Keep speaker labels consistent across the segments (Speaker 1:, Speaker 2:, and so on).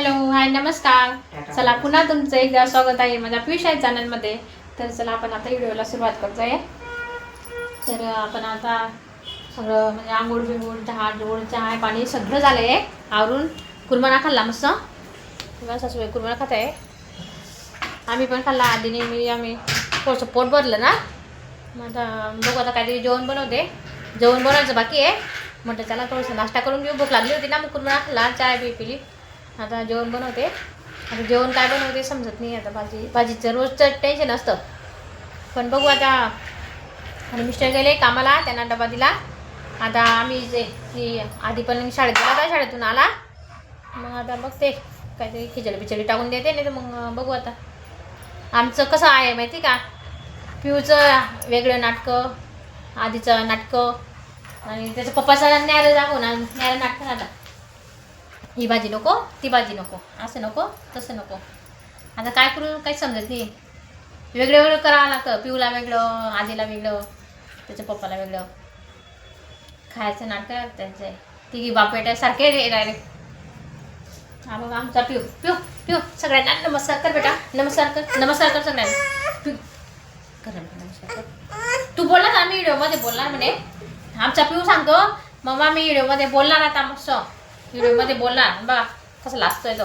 Speaker 1: Hello hi नमस्कार. चला पुन्हा तुमचं एकदा स्वागत आहे माझ्या पियुष आहे चॅनलमध्ये. तर चला आपण आता व्हिडिओला सुरुवात करतोय तर आपण आता सगळं म्हणजे आंघोळ बिंगोळ चहा जोड चहा पाणी सगळं झालं आहे आवरून कुरमाना खाल्ला मस्त. किंवा सासूबाई खात आहे. आम्ही पण खाल्ला आधीने मी आम्ही थोडंसं पोट भरलं ना. मग आता बघू आता काहीतरी जेवण बनवते. जेवण बनवायचं बाकी आहे. म्हटलं चला थोडंसं नाश्ता करून घेऊ. भूक लागली होती ना मग कुरमळा खाल्ला चाय बी पिली. आता जेवण बनवते. आता जेवण काय बनवते समजत नाही आता भाजी. भाजीचं रोजचं टेन्शन असतं. पण बघू आता. आणि मिस्टर गेले कामाला त्यांना डबा दिला. आता आम्ही जे की आधी पण शाळेत गेला होता शाळेतून आला. मग आता बघते. काहीतरी खिचडी बिचडी टाकून देते नाही तर मग बघू आता. आमचं कसं आहे माहिती का? पिऊचं वेगळं नाटकं आधीचं नाटकं. आणि त्याचं पप्पाचं न्यायला जागो ना न्यायला नाटकं आता. ही भाजी नको ती भाजी नको असं नको तसं नको आता काय करू काही समजत नाही. वेगळं वेगळं करावं लागतं. पिऊला वेगळं आजीला वेगळं त्याच्या पप्पाला वेगळं. खायचं नाटकं आहे त्यांचे. तिघी बापेट सारखे डायरेक्ट हा बघा आमचा पिऊ पिऊ पिऊ सगळ्यांना नमस्कार कर बेटा. नमस्कार कर नमस्कार कर सगळ्यांना. पिऊ. कर नमस्कार कर. तू बोलला आम्ही व्हिडिओमध्ये बोलणार म्हणे. आमचा पिऊ सांगतो मम्मा मी व्हिडिओमध्ये बोलणार आता मस्त. व्हिडिओमध्ये बोलणार बघा कसं लाजतोय तो?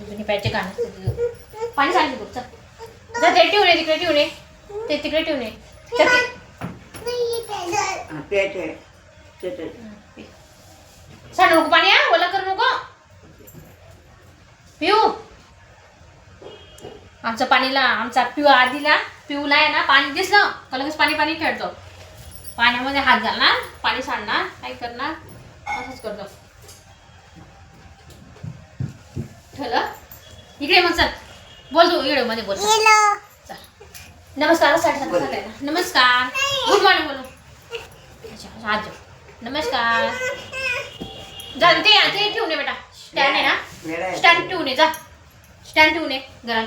Speaker 1: जुनी पाहिजे गाणं पाणी सांगितलं जा ते ठेवून ये तिकडे ठेवून ये. ते तिकडे ठेवून ये. सांड नको पाणी हा. ओला करू नको. पिऊ. आमचं पाणीला आमचा पिऊ आधीला पिऊला आहे ना पाणी दिसलं का लगेच पाणी पाणी खेळतो पाण्यामध्ये हात घालणार पाणी सांडणार काय करणार असंच करतो. ठेवलं? इकडे मग चल. बोल तू व्हिडिओमध्ये बोल. चल. नमस्कार नमस्कार. गुड मॉर्निंग बोलू. अच्छा आज नमस्कार. जा ते ठेवून बेटा. स्टँड आहे ना? स्टँड ठेवून ये जा. स्टँड ठेवून ये घरात.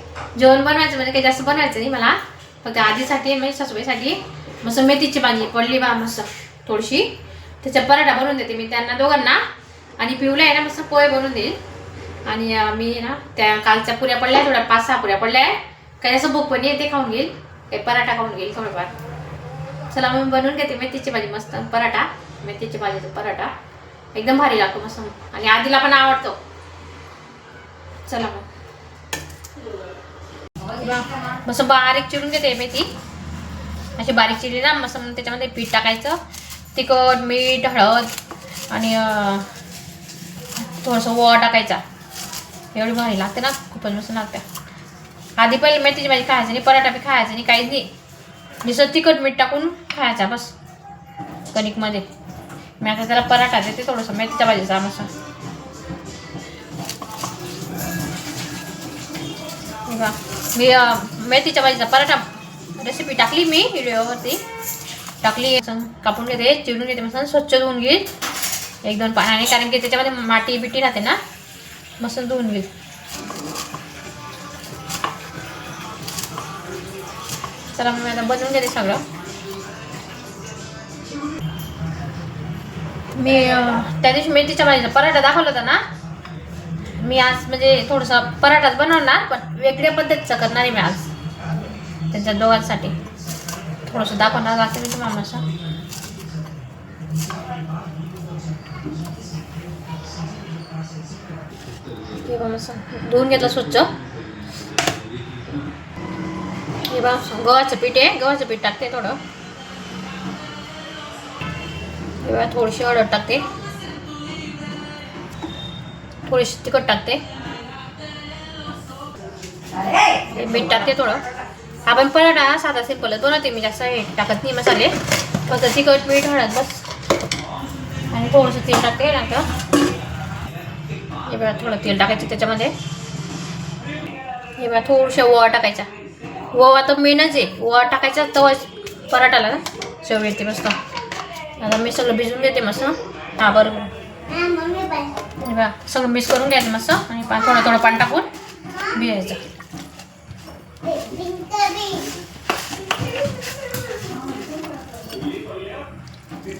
Speaker 1: जेवण बनवायचं म्हणजे काही जास्त बनवायचं नाही मला. फक्त आजीसाठी म्हणजे सासूबाईसाठी मस्त मेथीची भाजी पडली बा मस्त थोडीशी. त्याचा पराठा बनवून देते मी त्यांना दोघांना. आणि पिवला आहे ना मस्त पोहे बनवून देईल. आणि मी ना त्या कालच्या पुऱ्या पडल्या थोड्या पाच सहा पुऱ्या पडल्या आहे. काही असं भूक पण येते खाऊन घेईल. काही पराठा खाऊन घेईल थोडंफार. चला मग मी बनवून घेते मेथीची भाजी मस्त. पराठा मेथीची भाजीचा पराठा. एकदम भारी लागतो मस्त. आणि आधीला पण आवडतो. चला मग. मस्त बारीक चिरून घेते मेथी अशी बारीक चिरली ना मस्त मग त्याच्यामध्ये पीठ टाकायचं. तिखट मीठ हळद आणि थोडंसं व टाकायचा. एवढी भारी लागते ना खूपच मस्त लागते. आधी पहिले मेथीची भाजी खायची नाही पराठा बी खायचं नाही काहीच नाही. निसं तिखट मीठ टाकून खायचा बस. कणिकमध्ये. मी आता त्याला पराठा देते थोडंसं मेथीच्या भाजीचा मस्त. मी मेथीच्या भाजीचा पराठा रेसिपी टाकली मी व्हिडिओवरती. टाकली कापून घेते चिरून घेते मस्त स्वच्छ धुवून घेईल. एक दोन पाण्याने कारण की त्याच्यामध्ये माती बिटी राहते ना मस्त धुवून घेईल. चला मी आता बनवून घेते सगळं. मी त्या दिवशी मेथीच्या भाजीचा पराठा दाखवला होता ना मी आज म्हणजे थोडासा पराठाच बनवणार पण वेगळ्या पद्धतीचं करणार आहे मी आज. त्यांच्या दोघांसाठी. थोडंसं दाखवणार लागते मी तुम्हाला असं? धुवून घेतलं स्वच्छ. हे बा गव्हाचं पीठ आहे. गव्हाचं पीठ टाकते थोडं. थोडीशी हळद टाकते. थोडीशी तिखट टाकते. मीठ टाकते थोडं. आपण पराठा साधा सिंपल दोन ते मी जास्त हे टाकत नाही मसाले. फक्त तिखट मीठ हळद बस. आणि थोडंसं तेल टाकते नंतर हे बघा थोडं तेल टाकायचं त्याच्यामध्ये. हे बघा थोडंसं ओवा टाकायचा. ओवा तर मेनच आहे. ओवा टाकायचा तवा पराठाला ना. शेव येते मस्त. आता मी सगळं भिजवून घेते मस्त. हा बरोबर हे बघा सगळं मिक्स करून घ्यायचं मस्त. आणि पा थोडं थोडं पाणी टाकून भिजायचं.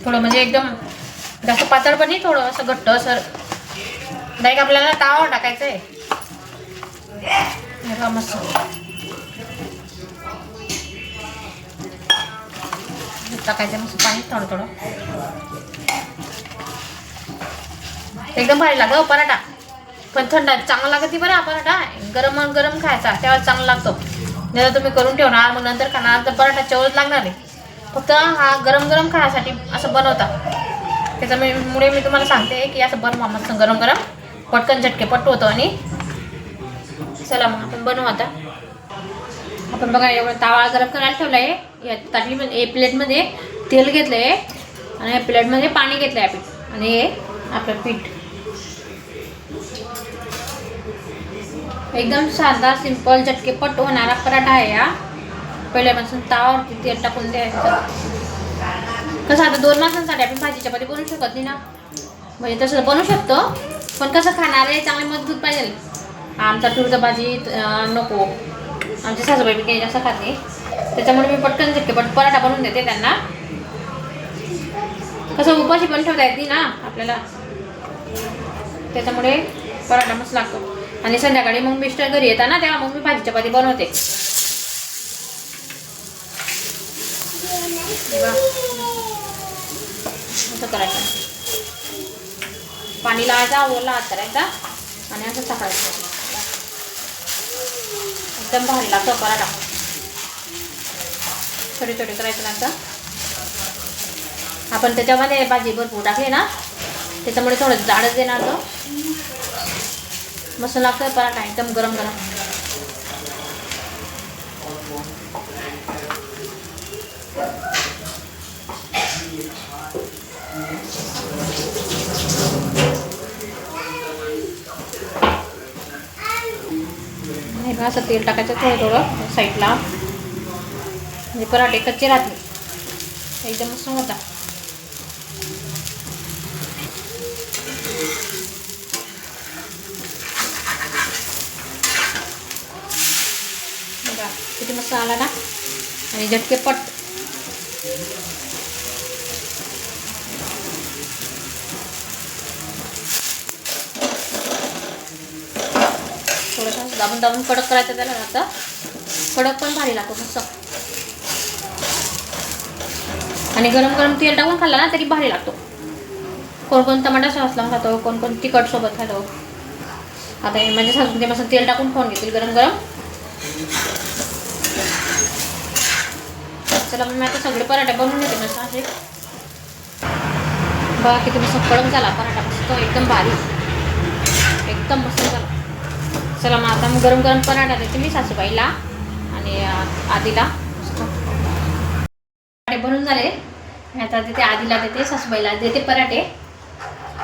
Speaker 1: थोडं म्हणजे एकदम जास्त पातळ पण नाही थोडं असं घट्ट असं. डायरेक्ट आपल्याला तावावर टाकायचं आहे. मस्त. टाकायचं मस्त पाणी थोडं थोडं. एकदम भारी लागतो हो पराठा. पण थंड चांगला लागत बरं हा पराठा. गरम गरम खायचा तेव्हा चांगला लागतो. जर तुम्ही करून ठेवणार मग नंतर खाणार तर पराठा चवच लागणार आहे फक्त हा गरम गरम खाण्यासाठी असं बनवता. त्याच्यामुळे मी तुम्हाला सांगते की असं बनवा मस्त गरम गरम. पटकन झटके पट्ट होतो आणि चला मग आपण बनवू आता. आपण बघा एवढं तावा गरम करायला ठेवला आहे या ताटलीमध्ये प्लेटमध्ये तेल घेतलं आहे आणि या प्लेटमध्ये पाणी घेतलं आहे आपण. आणि हे आपलं पीठ. एकदम साधा सिंपल झटकेपट होणारा पराठा आहे हा. पहिल्यापासून तावावरती तेल टाकून द्यायचं. कसं आता दोन माणसांसाठी आपण भाजी चपाती बनवू शकत नाही ना? म्हणजे तसं बनवू शकतो पण कसं खाणार आहे? चांगले मजबूत पाहिजे. आमचा टूरचा भाजी नको. आमची सासूबाई बी काही जास्त खाते त्याच्यामुळे मी पटकन झटकेपट पराठा बनवून देते त्यांना. कसं उपाशी पण ठेवता येते ना आपल्याला. त्याच्यामुळे पराठा मस्त लागतो. आणि संध्याकाळी मग मिस्टर घरी येतात ना तेव्हा मग मी भाजी चपाती बनवते. असं करायचं. पाणी लावायचा ओला हात करायचा आणि असं टाकायचं एकदम भारी लागतो पराठा. छोटे छोटे करायचे नंतर आपण त्याच्यामध्ये भाजी भरपूर टाकली ना त्याच्यामुळे थोडं जाडच देणार तो. मस्त लागतं पराठा एकदम गरम गरम. हे असं तेल टाकायचं थोडं थोडं साईडला. म्हणजे पराठे कच्चे राहते एकदम मस्त होता बघा किती मस्त आला ना आणि झटके पट. थोडंसं दाबून दाबून कडक करायचं त्याला आता. कडक पण भारी लागतो मस्त. आणि गरम गरम तेल टाकून खाल्ला ना तरी भारी लागतो. कोण कोण टमाटा सॉस लावून खातो कोण कोण तिखट सोबत खातो. आता हे म्हणजे सासून ते मस्त तेल टाकून खाऊन घेतील गरम गरम. चला मग मी आता सगळे पराठे बनवून घेते मस्त असे. बघा तुम्ही मस्त कडक झाला पराठा मस्त एकदम भारी. एकदम मस्त झाला. चला मग आता मग गरम गरम पराठा देते मी सासूबाईला आणि आधीला. पराठे बनून झाले. मी आता देते आधीला देते सासूबाईला देते पराठे.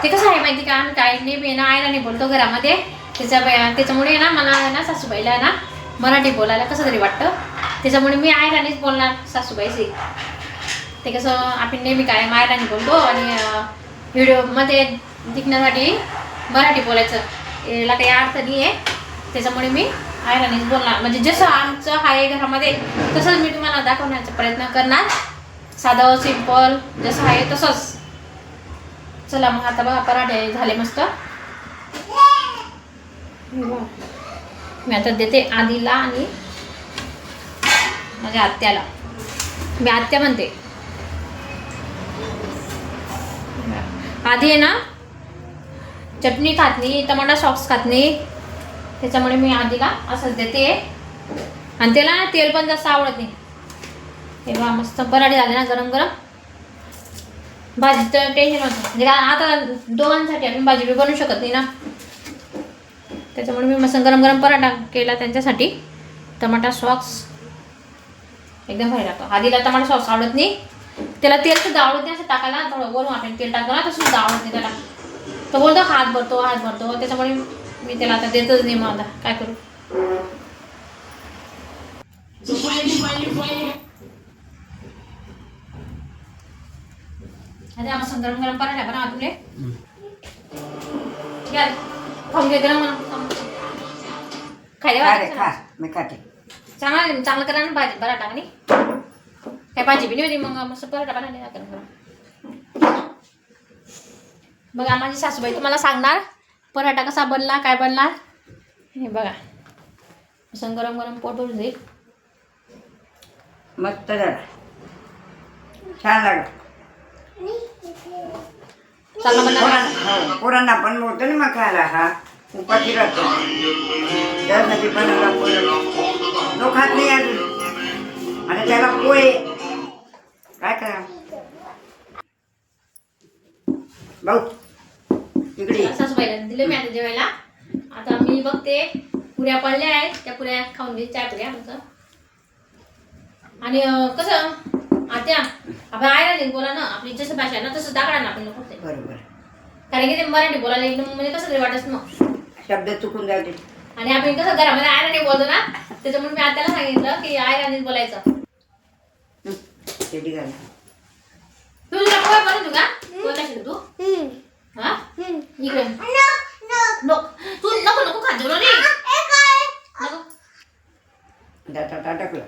Speaker 1: ते कसं आहे माहिती का? आम्ही काय नेहमी ना आयला नाही बोलतो घरामध्ये. त्याच्या त्याच्यामुळे ना मला ना सासूबाईला ना मराठी बोलायला कसं तरी वाटतं. त्याच्यामुळे मी आयराणीच बोलणार सासूबाईशी. ते कसं आपण नेहमी काय मायराणी बोलतो आणि व्हिडिओमध्ये दिखण्यासाठी मराठी बोलायचं. याला काही अर्थ नाही आहे त्याच्यामुळे मी आयराणीच बोलणार. म्हणजे जसं आमचं आहे घरामध्ये तसंच मी तुम्हाला दाखवण्याचा प्रयत्न करणार. साधं सिंपल जसं आहे तसंच. चला मग आता बघा पराठे झाले मस्त. मी आता देते आधीला आणि माझ्या आत्याला. मी आत्या म्हणते. आधी आहे ना चटणी खात नाही टमाटा सॉक्स खात नाही त्याच्यामुळे मी आधी का असंच देते. आणि त्याला ना तेल पण जास्त आवडत नाही. तेव्हा मस्त पराठे झाले ना गरम गरम. भाजी तर टेन्शन होतं म्हणजे का आता दोघांसाठी आपण भाजी बी बनवू शकत नाही ना. त्याच्यामुळे मी मस्त गरम गरम पराठा केला त्यांच्यासाठी. टमाटा सॉक्स एकदम भारी लागतो. आधीला टमाटा सॉस आवडत नाही. त्याला तेल सुद्धा आवडत नाही असं टाकायला. थोडं वरून आपण तेल टाकतो ना तसं सुद्धा आवडत नाही त्याला. तो बोलतो हात भरतो हात भरतो. त्याच्यामुळे मी त्याला आता देतच नाही मग आता. काय करू? अरे आम्हाला गरम गरम पराठा बनवा तुले. घ्या खाऊन घे गरम. गरम खायला ना.
Speaker 2: मी खाते.
Speaker 1: चांगला चांगलं करा ना भाजी पराठा आणि? काय भाजी बी नाही होती मग मस्त पराठा बनवले ना गरम बघा माझी सासूबाई तुम्हाला सांगणार पराठा कसा बनला काय बनला. हे बघा असं गरम गरम पोट भरून जाईल.
Speaker 2: मस्त झाला. छान लागला.
Speaker 1: चांगला बनला
Speaker 2: पोरांना हो, पोरांना पण होतं ना मग खायला हा. उपाशी राहतो. त्यासाठी तो खात नाही अजून. आणि त्याला पोहे. काय करा? भाऊ इकडे ये.
Speaker 1: सासूबाईला दिले मी आता जेवायला. आता मी बघते पुऱ्या पडल्या आहेत. त्या पुऱ्या खाऊन घे चाय पुऱ्या आमचं. आणि कसं आत्या आपण ना बोला ना आपली जसं भाषा आहे ना तसं दाखडा ना आपण नको ते.
Speaker 2: बरोबर.
Speaker 1: कारण की ते मराठी बोलायला एकदम म्हणजे कसं तरी वाटत मग
Speaker 2: शब्द चुकून जाते
Speaker 1: आणि आपण कसं घरामध्ये आयराणी बोलतो ना त्याच्यामुळे मी आत्याला सांगितलं की आयराणीच बोलायचं.
Speaker 2: ते ठीक आहे
Speaker 1: तू तुला पोहे बनवतो का? पोहे तू? हा? इकडे. नको तू नको नको खात जाऊ रे नको.
Speaker 2: दाता टाकलं.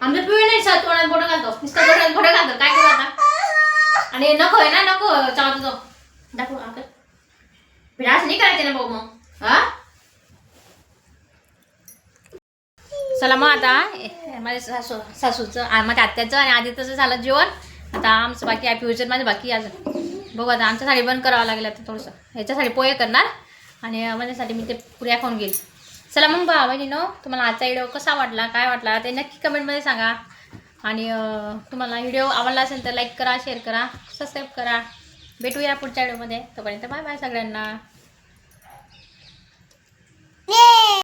Speaker 1: आमचं पिवळे नाही सर तोंडात बोटं घालतो. नुसतं बोटात बोटं घालतो. काय करू आता? आणि नको आहे ना नको. चावतो तो दाखव आकर. विरास नाही करायचे ना भाऊ मग. हा? चला मग आता माझ्या सासू सासूचं माझ्या आत्याचं आणि आधी तसं झालं जेवण. आता आमचं बाकी आहे फ्युचर माझं बाकी आज बघू आता आमच्या साडी बंद करावं लागेल आता थोडंसं. ह्याच्यासाठी पोहे करणार आणि माझ्यासाठी मी ते पुऱ्या खाऊन घेईल. चला मग बा बहिणीनो तुम्हाला आजचा व्हिडिओ कसा वाटला काय वाटला ते नक्की कमेंटमध्ये सांगा. आणि तुम्हाला व्हिडिओ आवडला असेल तर लाईक करा शेअर करा सबस्क्राईब करा. भेटूया पुढच्या व्हिडिओमध्ये तोपर्यंत बाय बाय सगळ्यांना.